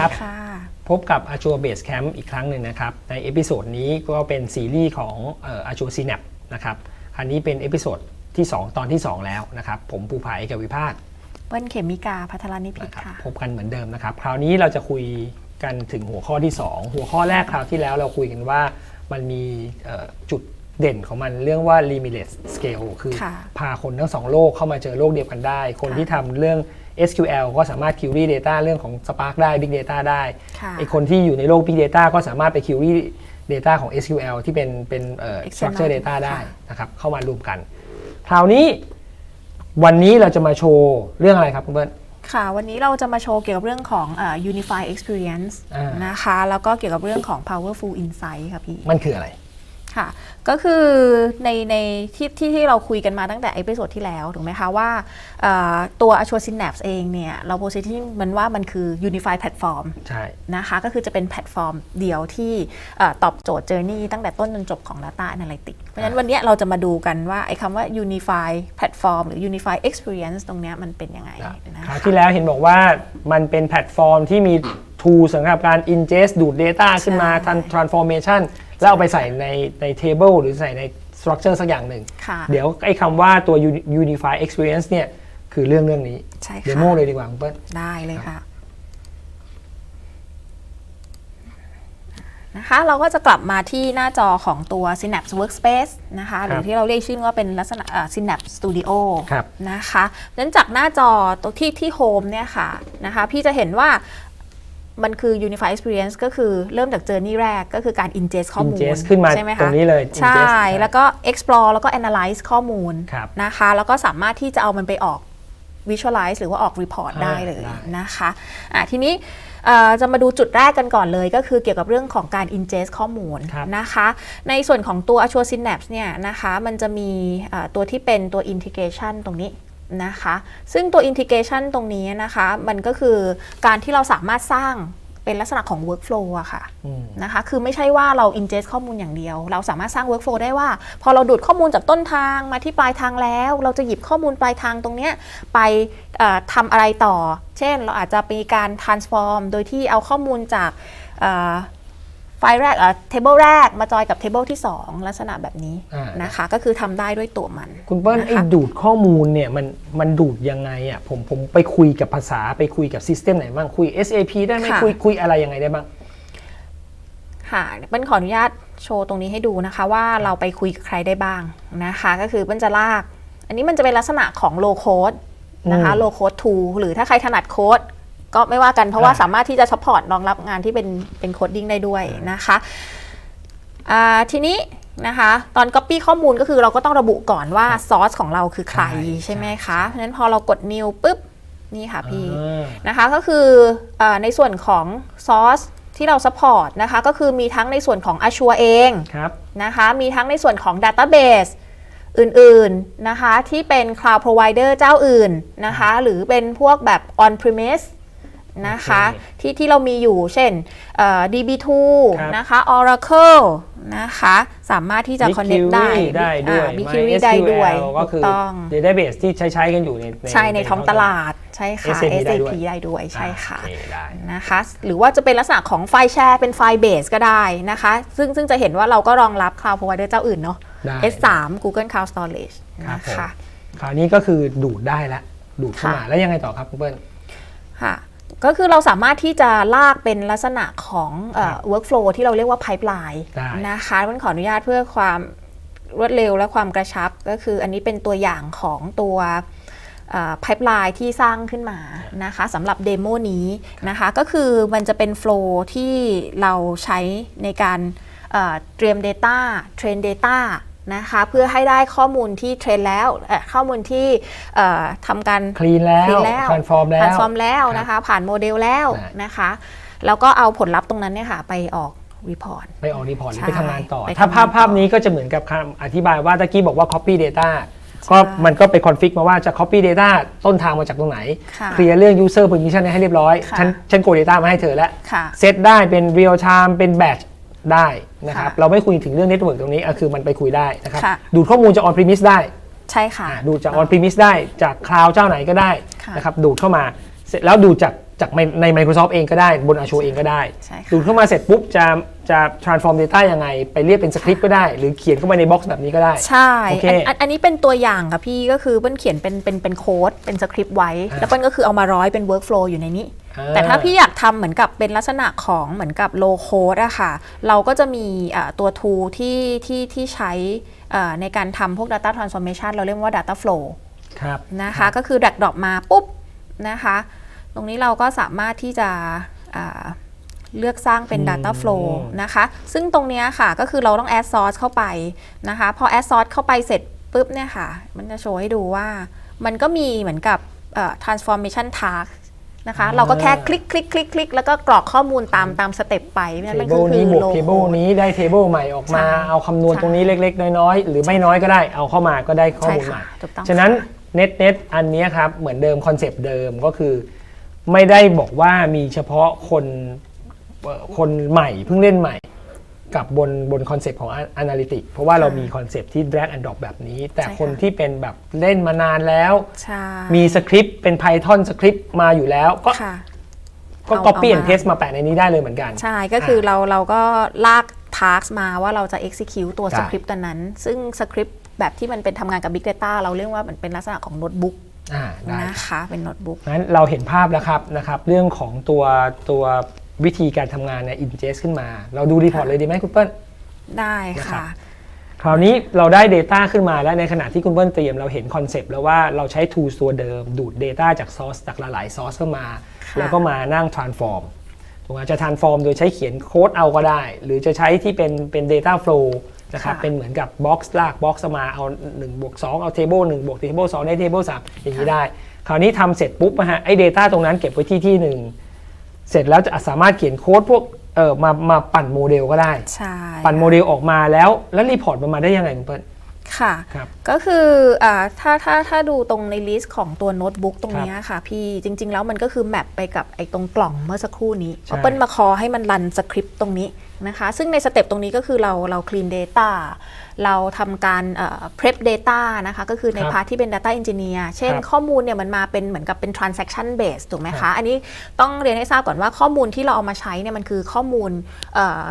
ครับค่ะพบกับ Azure Base Camp อีกครั้งหนึ่งนะครับ ในเอพิโซดนี้ก็เป็นซีรีส์ของเอ่อ Azure Synapse นะครับอันนี้เป็นเอพิโซดที่ 2 ตอนที่ 2 แล้วนะครับ ผมภูผาเอกวิภาคเปิ้ลเขมิกาพัทรนิพิษนะครับค่ะพบกันเหมือนเดิมนะครับ คราวนี้เราจะคุยกันถึงหัวข้อที่ 2 หัวข้อแรกคราวที่แล้วเราคุยกันว่ามันมีเอ่อจุดเด่นของมันเรื่องว่า limitless scale คือค่ะพาคนทั้งสองโลกเข้ามาเจอโลกเดียวกันได้ คนค่ะที่ทำเรื่อง SQL ก็สามารถ query data เรื่องของ Spark ได้ Big Data ได้ค่ะไอคนที่อยู่ในโลก Big Data ก็สามารถไป query data ของ SQL ที่เป็นเป็นเอ่อ External structure data ได้ค่ะนะครับเข้ามารวมกัน คราวนี้วันนี้เราจะมาโชว์เรื่องอะไรครับคุณเบิ้ลค่ะ วันนี้เราจะมาโชว์เกี่ยวกับเรื่องของเอ่อ Unify Experience อ่านนะคะ แล้วก็เกี่ยวกับเรื่องของ Powerful Insight ค่ะพี่ มันคืออะไร ค่ะ ก็คือในในที่ที่ที่เราคุยกันมาตั้งแต่เอพิโซดที่แล้วถูกไหมคะว่าเอ่อตัว Azure Synapse เองเนี่ย เรา positioning มันว่ามันคือ Unified Platform ใช่นะคะ ก็คือจะเป็นแพลตฟอร์มเดียวที่เอ่อตอบโจทย์ Journey ตั้งแต่ต้นจนจบของ Data Analytics เพราะฉะนั้นวันเนี้ยเราจะมาดูกันว่า ไอ้คำว่า Unify Platform หรือ Unify Experience ตรงเนี้ยมันเป็นยังไงครับนะคราวคะที่แล้วเห็นบอกว่ามันเป็นแพลตฟอร์มที่มี tool สำหรับการ ingest ดูด data ขึ้นมาใช่ทำ transformation แล้วเอาไปใส่ในใน table หรือใส่ใน structure สักอย่างหนึ่ง ค่ะ เดี๋ยวไอ้คำว่าตัว uni- unify experience เนี่ยคือเรื่องเรื่องนี้ ใช่ค่ะ เดโมเลยดีกว่าคุณเปิ้ล ได้เลยค่ะ นะคะ เราก็จะกลับมาที่หน้าจอของตัว Synapse Workspace นะคะ หรือที่เราเรียกชื่อว่าเป็นลักษณะเอ่อ Synapse Studio ครับ นะคะนั้นจากหน้าจอตัวที่ที่ Home เนี่ยค่ะนะคะ พี่จะเห็นว่า มันคือ Unify Experience ก็คือเริ่มจากเจอร์นี่แรกก็คือการ ingest ข้อมูล ingest ขึ้นมาใช่ไหมตรคะงนี้เลยใช่ ingest แล้วก็ explore แล้วก็ analyze ข้อมูลครับนะคะ แล้วก็สามารถที่จะเอามันไปออก visualize หรือว่าออก report อ่าได้เลยได้นะคะอะทีนี้เอ่อจะมาดูจุดแรกกันก่อนเลย ก็คือเกี่ยวกับเรื่องของการ ingest ข้อมูลครับนะคะ ในส่วนของตัว Azure Synapse เนี่ยนะคะ มันจะมีเอ่อตัวที่เป็นตัว integration ตรงนี้ นะคะ ซึ่งตัว integration ตรงนี้นะคะ มันก็คือการที่เราสามารถสร้างเป็นลักษณะของ workflow อะค่ะอืมนะคะ คือไม่ใช่ว่าเรา ingest ข้อมูลอย่างเดียว เราสามารถสร้าง workflow ได้ว่า พอเราดูดข้อมูลจากต้นทางมาที่ปลายทางแล้ว เราจะหยิบข้อมูลปลายทางตรงเนี้ยไปเอ่อทำอะไรต่อ เช่น เราอาจจะมีการ transform โดยที่เอาข้อมูลจากเอ่อ ไฟล์แรกเอ่อ table แรกมาจอยกับ table ที่ 2 ลักษณะแบบนี้อ่าน นะคะ ก็คือทำได้ด้วยตัวมัน คุณเปิ้ลนะคะ ไอ้ดูดข้อมูลเนี่ยมันมันดูดยังไงอะผมผมไปคุยกับภาษาไปคุยกับซิสเต็มไหนบ้างคุย SAP ได้ไหมค่ะ คุยคุยอะไรยังไงได้บ้าง ค่ะเปิ้ลขออนุญาตโชว์ตรงนี้ให้ดูนะคะ ว่าเราไปคุยกับใครได้บ้างนะคะ ก็คือเปิ้ลจะลาก อันนี้มันจะเป็นลักษณะของ low code นะคะอืม low code tool หรือถ้าใครถนัดโค้ด ก็ไม่ว่ากันเพราะว่าอ่าสามารถที่จะ support รองรับงานที่เป็นเป็นโคดดิ้งได้ด้วยนะคะอ่าทีนี้นะคะ ตอน copy ข้อมูลก็คือเราก็ต้องระบุก่อนว่า source ของเราคือใครใช่ใช่ไหมคะเพราะฉะนั้นพอเรากด new ปุ๊บนี่ค่ะพี่อ่านะคะก็คือเออในส่วนของ source ที่เรา support นะคะก็คือมีทั้งในส่วนของ Azure เองครับนะคะมีทั้งในส่วนของ database อื่นๆนะคะที่เป็น cloud provider เจ้าอื่นนะคะหรือเป็นพวกแบบ on premise นะคะโอเคที่ที่เรามีอยู่เช่นเอ่อ DB2 ครับนะคะ Oracle นะคะ สามารถที่จะ BigQuery connect ได้ได้ด้วยอ่า BigQuery ได้ด้วย MySQL ก็คือถูต้อง database ที่ใช้ใช้กันอยู่ในใช่ในท้องตลาดใช่ค่ะ SAP ได้ด้วย SAP ได้ด้วยใช่ค่ะอ่าโอเคได้นะคะหรือว่าจะเป็นลักษณะของไฟล์แชร์เป็นไฟล์เบสก็ได้นะคะ ซึ่งซึ่งจะเห็นว่าเราก็รองรับ Cloud Provider เจ้าอื่นเนาะได้ S3 Google Cloud Storage ครับนะผมคะคราวนี้ก็คือดูดได้ละดูดเข้ามาค่ะแล้วยังไงต่อครับคุณเปิ้ลค่ะ ก็คือเราสามารถที่จะลากเป็นลักษณะของเอ่อ workflow ที่เราเรียกว่า pipeline ได้ นะคะมันขออนุญาตเพื่อความรวดเร็วและความกระชับ ก็คืออันนี้เป็นตัวอย่างของตัวเอ่อ pipeline ที่สร้างขึ้นมานะคะสำหรับเดโมนี้นะคะ ก็คือมันจะเป็น flow ที่เราใช้ในการเอ่อเตรียม Data เทรน Data นะคะเพื่อให้ได้ข้อมูลที่เทรนแล้วเอ่อข้อมูลที่เอ่อทำการคลีนแล้ว clean แล้ว transform แล้ว transform แล้วครับนะคะ ผ่านโมเดลแล้วได้นะคะ แล้วก็เอาผลลัพธ์ตรงนั้นเนี่ยค่ะไปออกรีพอร์ตไปออกรีพอร์ตหรือใช่ไปทำงานต่อไปถ้าทำงานภาพต่อภาพนี้ก็จะเหมือนกับคำอธิบายว่าตะกี้บอกว่า copy data ก็ใช่มันก็ไปคอนฟิกมาว่าจะ copy data ต้นทางมาจากตรงไหนค่ะเคลียร์เรื่อง user permission ให้เรียบร้อยค่ะฉันฉันโก data มาให้เธอแล้วค่ะเซตได้เป็น real time เป็น batch ได้นะครับค่ะเราไม่คุยถึงเรื่อง network ตรงนี้อะคือมันไปคุยได้นะครับค่ะ ดูดข้อมูลจาก on premise ได้ใช่ค่ะ อะดูดจาก on premise ได้จาก cloud เจ้าไหนก็ได้ค่ะ นะครับดูดเข้ามาเสร็จแล้วดูดจากจากในใน Microsoft เองก็ได้บน Azure เองก็ได้ ใช่ค่ะดูดเข้ามาเสร็จปุ๊บจะจะ transform data ยังไง ไปเรียกเป็นสคริปต์ก็ได้ หรือเขียนเข้าไปในบ็อกซ์แบบนี้ก็ได้ ใช่โอเคอันอันอันนี้เป็นตัวอย่างค่ะพี่ก็คือเปิ้ลเขียนเป็นเป็นเป็นโค้ดเป็นสคริปต์ไว้ อ่า แล้วเปิ้ลก็คือเอามาร้อยเป็น workflow อยู่ในนี้อ่ แต่ถ้าพี่อยากทำเหมือนกับเป็นลักษณะของเหมือนกับ low code อะค่ะ เราก็จะมีอ่าตัว tool ที่ที่ที่ใช้อ่าในการทำพวก data transformation เราเรียกว่า data flow ครับนะคะก็คือ drag drop มาปุ๊บนะคะ ตรงนี้เราก็สามารถที่จะอ่าเลือกสร้างเป็น data flow นะคะ ซึ่งตรงเนี้ยค่ะก็คือเราต้อง add source เข้าไปนะคะ พอ add source เข้าไปเสร็จปุ๊บเนี่ยค่ะ มันจะโชว์ให้ดูว่ามันก็มีเหมือนกับเอ่อ transformation task นะคะ เราก็แค่คลิกคลิกคลิกคลิกแล้วก็กรอกข้อมูลตามตามสเต็ปไปนั่นมันก็ table คืนี้อบวก low table code นี้ได้ table ใหม่ออกมา ใช่เอาคำนวณใช่ ตรงนี้เล็ก ๆ น้อยๆ หรือไม่น้อยก็ได้เอาเข้ามาก็ได้ข้อใช่มูลใหค่ะม่ ถูกต้อง ฉะนั้นเน็ตเน็ตอันเนี้ยครับเหมือนเดิมคอนเซปต์เดิมก็คือ ไม่ได้บอกว่ามีเฉพาะคนเอ่อคนใหม่เพิ่งเล่นใหม่ กับบนบนคอนเซปต์ของ Analytics เพราะว่าเรามีคอนเซปต์ที่ drag and drop แบบนี้ แต่ใช่ค่ะคนที่เป็นแบบเล่นมานานแล้วใช่มีสคริปต์เป็น Python สคริปต์มาอยู่แล้วก็ค่ะก็เอา copy เอา and มา paste มาแปะในนี้ได้เลยเหมือนกัน ใช่ก็คือเราเราก็ลาก task มาว่าเราจะ execute ตัวได้สคริปต์ตัวนั้น ซึ่งสคริปต์แบบที่มันเป็นทำงานกับ Big Data เราเรียกว่ามันเป็นลักษณะของโน้ตบุ๊กอ่าได้นะคะเป็นโน้ตบุ๊กงั้นเราเห็นภาพแล้วครับนะครับ เรื่องของตัวตัว วิธีการทำงานใน ingest ขึ้นมา เราดูรีพอร์ตเลยดีไหมคุณเปิ้ล ได้นะครับ ค่ะ คราวนี้เราได้ Data ขึ้นมาแล้วในขณะที่คุณเปิ้ลเตรียมเราเห็นคอนเซปต์แล้วว่าเราใช้ tools ตัวเดิม ดูด Data จาก Source จากหลายๆ Source เข้ามา ค่ะ แล้วก็มานั่ง transform ถูกไหมจะ transform โดยใช้เขียนโค้ดเอาก็ได้ หรือจะใช้ที่เป็นเป็น data flow นะครับเป็นเหมือนกับ box ลาก box มาเอา1บวก2เอา table 1บวก table 2ได้ table 3อย่างนี้ได้ คราวนี้ทำเสร็จปุ๊บนะฮะไอ้ data ตรงนั้นเก็บไว้ที่ที่หนึ่ง เสร็จแล้วจะสามารถเขียนโค้ดพวกเออมามาปั่นโมเดลก็ได้ ใช่ปั่นโมเดลออกมาแล้วแล้วรีพอร์ตมันมาได้ยังไงคุณเปิ้ล ค่ะ ครับ ก็คืออาถ้าถ้าถ้าดูตรงในลิสต์ของตัวโน้ตบุ๊กตรงเนี้ยค่ะ พี่จริง ๆ แล้วมันก็คือแมปไปกับไอ้ตรงกล่องเมื่อสักครู่นี้ใช่ เปิ้ลมาคอให้มันรันสคริปต์ตรงนี้นะคะ ซึ่งในสเต็ปตรงนี้ก็คือเราเรา clean data เราทำการเอ่อ prep data นะคะ ก็คือในครับพาร์ทที่เป็น data engineer เช่น ครับข้อมูลเนี่ยมันมาเป็นเหมือนกับเป็น transaction base ถูกไหมครัคะ บ อันนี้ต้องเรียนให้ทราบก่อนว่าข้อมูลที่เราเอามาใช้เนี่ยมันคือข้อมูลเอ่อ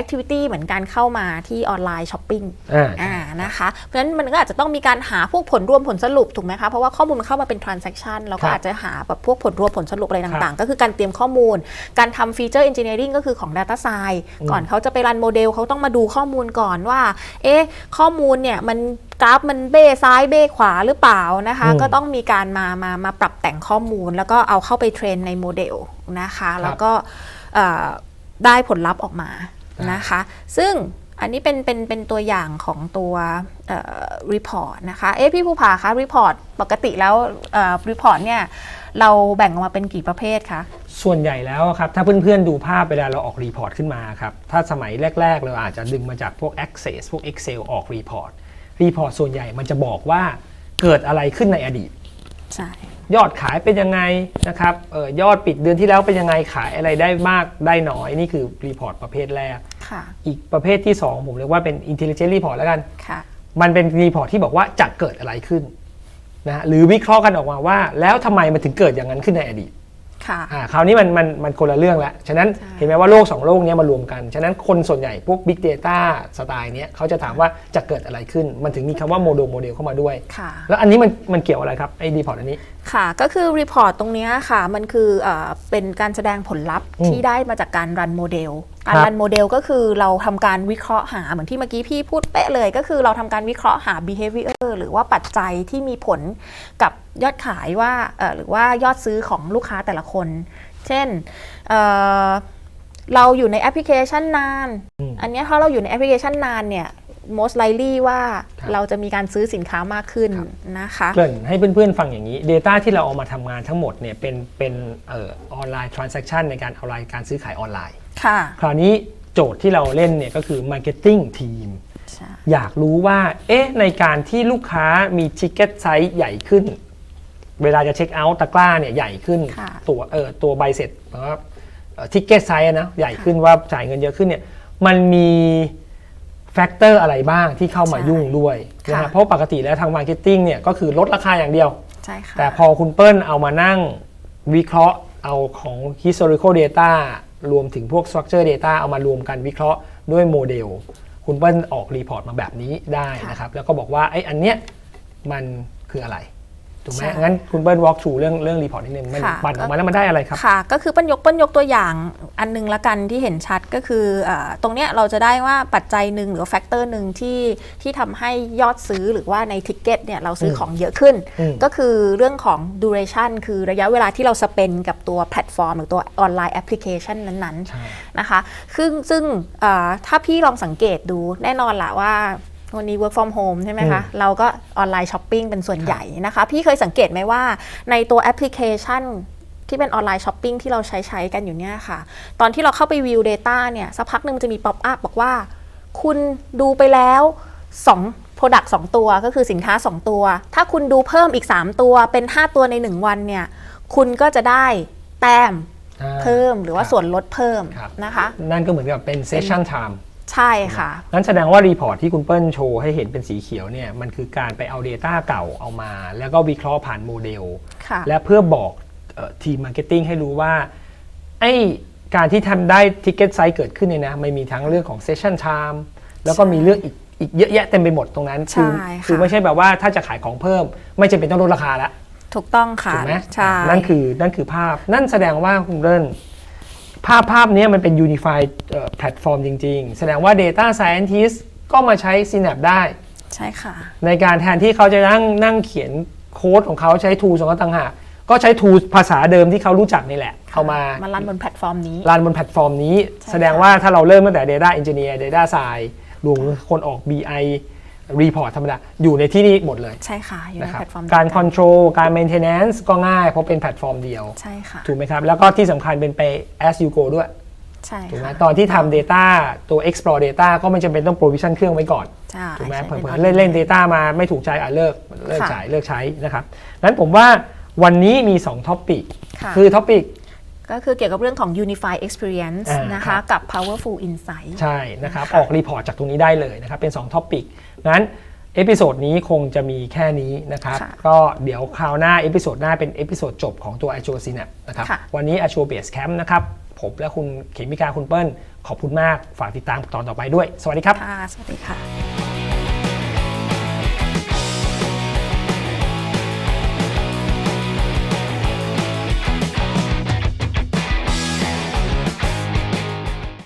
activity เหมือนการเข้ามาที่ออนไลน์ช้อปปิ้ง อ่า อ่า นะคะเพราะฉะนั้นมันก็อาจจะต้องมีการหาพวกผลรวมผลสรุปถูกไหมคะเพราะว่าข้อมูลมันเข้ามาเป็น transaction เราครัก็บอาจจะหาแบบพวกผลรวมผลสรุปอะไรครัต่างบๆก็คือการเตรียมข้อมูล การทำ feature engineering ก็คือของ data science ก่อนเขาจะไปรันโมเดลเขาต้องมาดูข้อมูลก่อนว่าเอ๊ะข้อมูลเนี่ยมันกราฟมันเบ้ซ้ายเบ้ขวาหรือเปล่านะคะอืมก็ต้องมีการมามามาปรับแต่งข้อมูล แล้วก็เอาเข้าไปเทรนในโมเดลนะคะ แล้วก็เอ่อได้ผลลัพธ์ออกมานะคะ ซึ่ง อันนี้เป็นเป็นเป็นตัวอย่างของตัวรีพอร์ตนะคะ เอ๊ะพี่ภูผาคะรีพอร์ตปกติแล้วรีพอร์ตเนี่ยเราแบ่งออกมาเป็นกี่ประเภทคะ ส่วนใหญ่แล้วครับ ถ้าเพื่อนๆดูภาพเวลาเราออกรีพอร์ตขึ้นมาครับ ถ้าสมัยแรก ๆ เราอาจจะดึงมาจากพวก Access พวก Excel ออกรีพอร์ตรีพอร์ตส่วนใหญ่มันจะบอกว่าเกิดอะไรขึ้นในอดีต ใช่ ยอดขายเป็นยังไงนะครับเออยอดปิดเดือนที่แล้วเป็นยังไงขายอะไรได้มากได้น้อยนี่คือรีพอร์ตประเภทแรกค่ะอีกประเภทที่ 2 ผมเรียกว่าเป็น intelligent report แล้วกันค่ะมันเป็นรีพอร์ตที่บอกว่าจะเกิดอะไรขึ้นนะฮะหรือวิเคราะห์กันออกมาว่า แล้วทำไมมันถึงเกิดอย่างนั้นขึ้นในอดีตค่ะอ่าคราวนี้มันมันมันคนละเรื่องแล้วฉะนั้นใช่เห็นไหมว่าโลกสองโลกเนี้ยมารวมกัน ฉะนั้นคนส่วนใหญ่พวก Big Data สไตล์เนี้ยเขาจะถามว่าจะเกิดอะไรขึ้น มันถึงมีคำว่าโมเดลโมเดลเข้ามาด้วยค่ะแล้วอันนี้มันมันเกี่ยวอะไรครับไอ้รีพอร์ตอันนี้ค่ะ ก็คือรีพอร์ตตรงเนี้ยค่ะ มันคือเออเป็นการแสดงผลลัพธ์อืมที่ได้มาจากการรันโมเดล การครับรันโมเดลก็คือเราทำการวิเคราะห์หาเหมือนที่เมื่อกี้พี่พูดเป๊ะเลย ก็คือเราทำการวิเคราะห์หา behavior หรือว่าปัจจัยที่มีผลกับยอดขายว่าเอ่อหรือว่ายอดซื้อของลูกค้าแต่ละคน เช่นเอ่อเราอยู่ในแอปพลิเคชันนานอืมอันเนี้ยถ้าเราอยู่ในแอปพลิเคชันนานเนี่ย most likely ว่าครับเราจะมีการซื้อสินค้ามากขึ้นนะคะเกริ่นให้เพื่อนๆฟังอย่างนี้ Data ที่เราเอามาทำงานทั้งหมดเนี่ยเป็นเป็นเออออนไลน์ transaction ในการออนไลน์การซื้อขายออนไลน์ค่ะคราวนี้โจทย์ที่เราเล่นเนี่ยก็คือ marketing team ใช่อยากรู้ว่า เอ๊ะ ในการที่ลูกค้ามีทิกเก็ตไซส์ใหญ่ขึ้น เวลาจะเช็คเอาท์ตะกร้าเนี่ยใหญ่ขึ้นค่ะตัวเออตัวใบเสร็จนะครับทิกเก็ตไซส์นะ ใหญ่ขึ้นว่าจ่ายเงินเยอะขึ้นเนี่ย มันมี แฟกเตอร์อะไรบ้างที่เข้ามายุ่งด้วยนะค่ะฮะเพราะปกติแล้วทางมาร์เก็ตติ้งเนี่ยก็คือลดราคาอย่างเดียว ใช่ค่ะ แต่พอคุณเปิ้ลเอามานั่งวิเคราะห์เอาของ historical data รวมถึงพวก structure data เอามารวมกันวิเคราะห์ด้วยโมเดล คุณเปิ้ลออกรีพอร์ตมาแบบนี้ได้นะครับ แล้วก็บอกว่าไอ้อันเนี้ยมันคืออะไร ถูกไหมใช่ งั้นคุณเปิ้ล walk through เรื่องเรื่องรีพอร์ตนิดนึงมันค่ะปั่นออกมาแล้วมันได้อะไรครับ ค่ะ ก็คือเปิ้ลยกเปิ้ลยกตัวอย่างอันหนึงละกันที่เห็นชัดก็คือเออตรงเนี้ยเราจะได้ว่าปัจจัยหนึ่งหรือแฟกเตอร์หนึ่งที่ที่ทำให้ยอดซื้อหรือว่าในทิกเก็ตเนี่ยเราซื้ออมของเยอะขึ้น อืม ก็คือเรื่องของ duration คือระยะเวลาที่เราสเปนกับตัวแพลตฟอร์ม หรือตัวออนไลน์แอปพลิเคชันนั้นๆใช่นะคะซึ่งซึ่งเอ่อถ้าพี่ลองสังเกตดูแน่นอนละว่า วันนี้ work from home ใช่ไหมคะ เราก็ออนไลน์ช้อปปิ้งเป็นส่วนใหญ่นะคะ พี่เคยสังเกตไหมว่าในตัวแอปพลิเคชันที่เป็นออนไลน์ช้อปปิ้งที่เราใช้ใช้กันอยู่เนี่ยค่ะ ตอนที่เราเข้าไปวิว Data เนี่ย สักพักหนึ่งมันจะมีป๊อปอัพบอกว่า คุณดูไปแล้ว2 Product 2 ตัวก็คือสินค้า 2 ตัว ถ้าคุณดูเพิ่มอีก 3 ตัวเป็น 5 ตัวใน 1 วันเนี่ย คุณก็จะได้แต้มอ่าเพิ่มหรือว่าครับส่วนลดเพิ่มครับนะคะ นั่นก็เหมือนกับเป็น session time ใช่ค่ะงั้นแสดงว่ารีพอร์ตที่คุณเปิ้ลโชว์ให้เห็นเป็นสีเขียวเนี่ยมันคือการไปเอา Data เก่าเอามา แล้วก็วิเคราะห์ผ่านโมเดลค่ะและเพื่อบอกทีมมาร์เก็ตติ้งให้รู้ว่าไอ้การที่ทำได้ทิกเก็ตไซส์เกิดขึ้นเนี่ยนะมันมีทั้งเรื่องของเซสชั่นไทม์แล้วก็มีเรื่องอีกอีกเยอะแยะเต็มไปหมดตรงนั้น คืใช่ค่ะคือไม่ใช่แบบว่าถ้าจะขายของเพิ่ม ไม่จำเป็นต้องลดราคาละถูกต้องค่ะถูกไหมใช่นั่นคือนั่นคือภาพ นั่นแสดงว่าคุณเริ่น ภาพภาพเนี้ยมันเป็น unified แพลตฟอร์มจริง ๆ แสดงว่า Data Scientist ก็มาใช้ Synapse ได้ ใช่ค่ะ ในการแทนที่เขาจะนั่งนั่งเขียนโค้ดของเขาใช้ tools ของเขาต่างหากก็ใช้ tools ภาษาเดิมที่เขารู้จักนี่แหละ เอามามารันบนแพลตฟอร์มนี้รันบนแพลตฟอร์มนี้ใช่แสดงว่าถ้าเราเริ่มตั้งแต่ Data Engineer Data Science รวมถึงคนออก BI Report ธรรมดา อยู่ในที่นี้หมดเลยใช่ค่ะ อยู่ในนะครับแพลตฟอร์มการเดียว Control การ Maintenance ก็ง่ายเพราะเป็นแพลตฟอร์มเดียว ใช่ค่ะถูกไหมครับ แล้วก็ที่สำคัญเป็นไป as you go ด้วย ใช่ถูกไหมค่ะตอนที่ทำ Data ตัว explore data ก็ไม่จำเป็นต้อง provision เครื่องไว้ก่อน ใช่ถูกไหมใช่เผื่ป็อๆเล่นเล่น Data มาไม่ถูกใจอะเลิกเลิกค่ะ ใช้เลิกใช้นะครับนั้นผมว่าวันนี้มี2ท็อปิกค่ะ คือท็อปิก ก็คือเกี่ยวกับเรื่องของ Unify Experience อ่านนะครัคะบกับ Powerful Insight ใช่นะครับค่ะออกรีพอร์ตจากตรงนี้ได้เลยนะครับ เป็น2ท็อปิกนั้นเอพิโซดนี้คงจะมีแค่นี้นะครับ ค่ะก็เดี๋ยวคราวหน้าเอพิโซดหน้าเป็นเอพิโซดจบของตัว Azure Synapse นะครับ ค่ะ วันนี้ Azure Base Camp นะครับ ผมและคุณเขมิกาคุณเปิ้ล ขอบคุณมาก ฝากติดตามตอนต่อไปด้วย สวัสดีครับ ค่ะ สวัสดีค่ะ